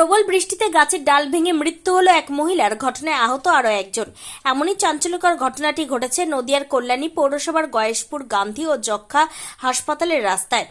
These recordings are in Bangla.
প্রবল বৃষ্টিতে গাছের ডাল ভেঙে মৃত্যু হলো এক মহিলার। ঘটনায় আহত আরও একজন। এমনই চাঞ্চল্যকর ঘটনাটি ঘটেছে নদিয়ার কল্যাণী পৌরসভার গয়েশপুর, গান্ধী ও যক্ষা হাসপাতালের রাস্তায়।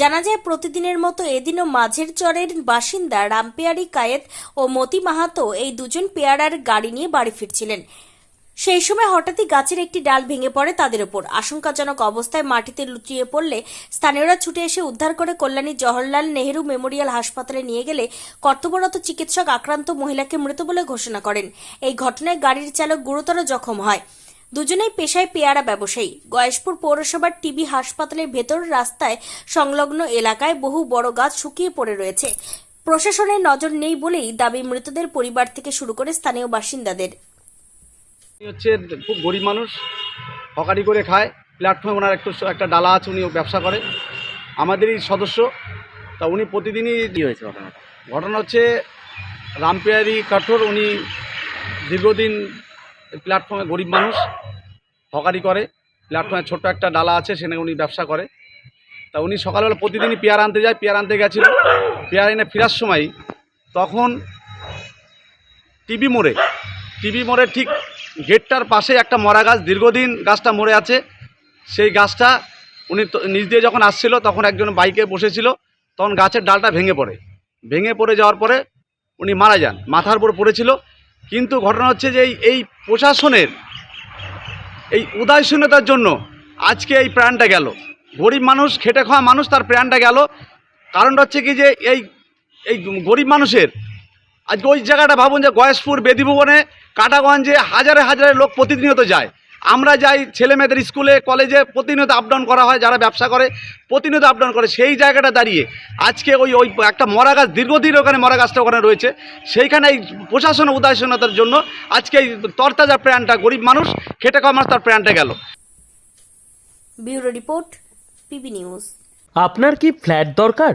জানা যায়, প্রতিদিনের মতো এদিনও মাঝের চরের বাসিন্দা রামপিয়ারি কায়েত ও মতি মাহাতো এই দুজন পেয়ারার গাড়ি নিয়ে বাড়ি ফিরছিলেন। সেই সময় হঠাৎই গাছের একটি ডাল ভেঙে পড়ে তাদের ওপর। আশঙ্কাজনক অবস্থায় মাটিতে লুটিয়ে পড়লে স্থানীয়রা ছুটে এসে উদ্ধার করে কল্যাণী জওহরলাল নেহেরু মেমোরিয়াল হাসপাতালে নিয়ে গেলে কর্তব্যরত চিকিৎসক আক্রান্ত মহিলাকে মৃত বলে ঘোষণা করেন। এই ঘটনায় গাড়ির চালক গুরুতর জখম হয়। দুজনেই পেশায় পেয়ারা ব্যবসায়ী। গয়েশপুর পৌরসভার টিবি হাসপাতালের ভেতর রাস্তায় সংলগ্ন এলাকায় বহু বড় গাছ শুকিয়ে পড়ে রয়েছে। প্রশাসনের নজর নেই বলেই দাবি মৃতদের পরিবার থেকে শুরু করে স্থানীয় বাসিন্দাদের। হচ্ছে খুব গরিব মানুষ হকারি করে খায়। প্ল্যাটফর্মে ওনার একটু একটা ডালা আছে উনি ব্যবসা করে। আমাদেরই সদস্য। তা উনি প্রতিদিনই কি হয়েছে ঘটনাটা? ঘটনা হচ্ছে রামপিয়ারি কাঠোর উনি দীর্ঘদিন প্ল্যাটফর্মে গরিব মানুষ হকারি করে। প্ল্যাটফর্মে ছোট্ট একটা ডালা আছে সেখানে উনি ব্যবসা করে। তা উনি সকালবেলা প্রতিদিনই পেয়ারা আনতে যায় পেয়ারা আনতে গেছিল। পেয়ারা এনে ফেরার সময় তখন টিভি মোড়ে টিভি মোড়ে ঠিক গেটটার পাশে একটা মরা গাছ, দীর্ঘদিন গাছটা মরে আছে। সেই গাছটা উনি নিচ দিয়ে যখন আসছিল, তখন একজন বাইকে বসেছিল, তখন গাছের ডালটা ভেঙে পড়ে। ভেঙে পড়ে যাওয়ার পরে উনি মারা যান, মাথার উপর পড়েছিল। কিন্তু ঘটনা হচ্ছে যে এই প্রশাসনের এই উদাসীনতার জন্য আজকে এই প্রাণটা গেল। গরিব মানুষ, খেটে খাওয়া মানুষ, তার প্রাণটা গেল। কারণটা হচ্ছে কি যে এই এই গরিব মানুষের আজকে ওই জায়গাটা ভাবুন যে গয়েশপুর বেদিভুবনে কাটাগঞ্জে হাজারে হাজারে লোক প্রতিনিয়ত যায়। আমরা যাই ছেলে মেয়েদের স্কুলে কলেজে প্রতিনিয়ত আপ ডাউন করা হয় যারা ব্যবসা করে প্রতিনিয়ত আপ ডাউন করে। সেই জায়গাটা দাঁড়িয়ে আজকে ওই ওই একটা মরা গাছ দীর্ঘদিন ওখানে মরা গাছটা ওখানে রয়েছে। সেইখানে এই প্রশাসন উদাসীনতার জন্য আজকে এই তরতাজা প্রাণটা গরিব মানুষ খেটে খাওয়া মানুষ তার প্রাণটা গেল। Bureau report PB news. আপনার কি ফ্ল্যাট দরকার?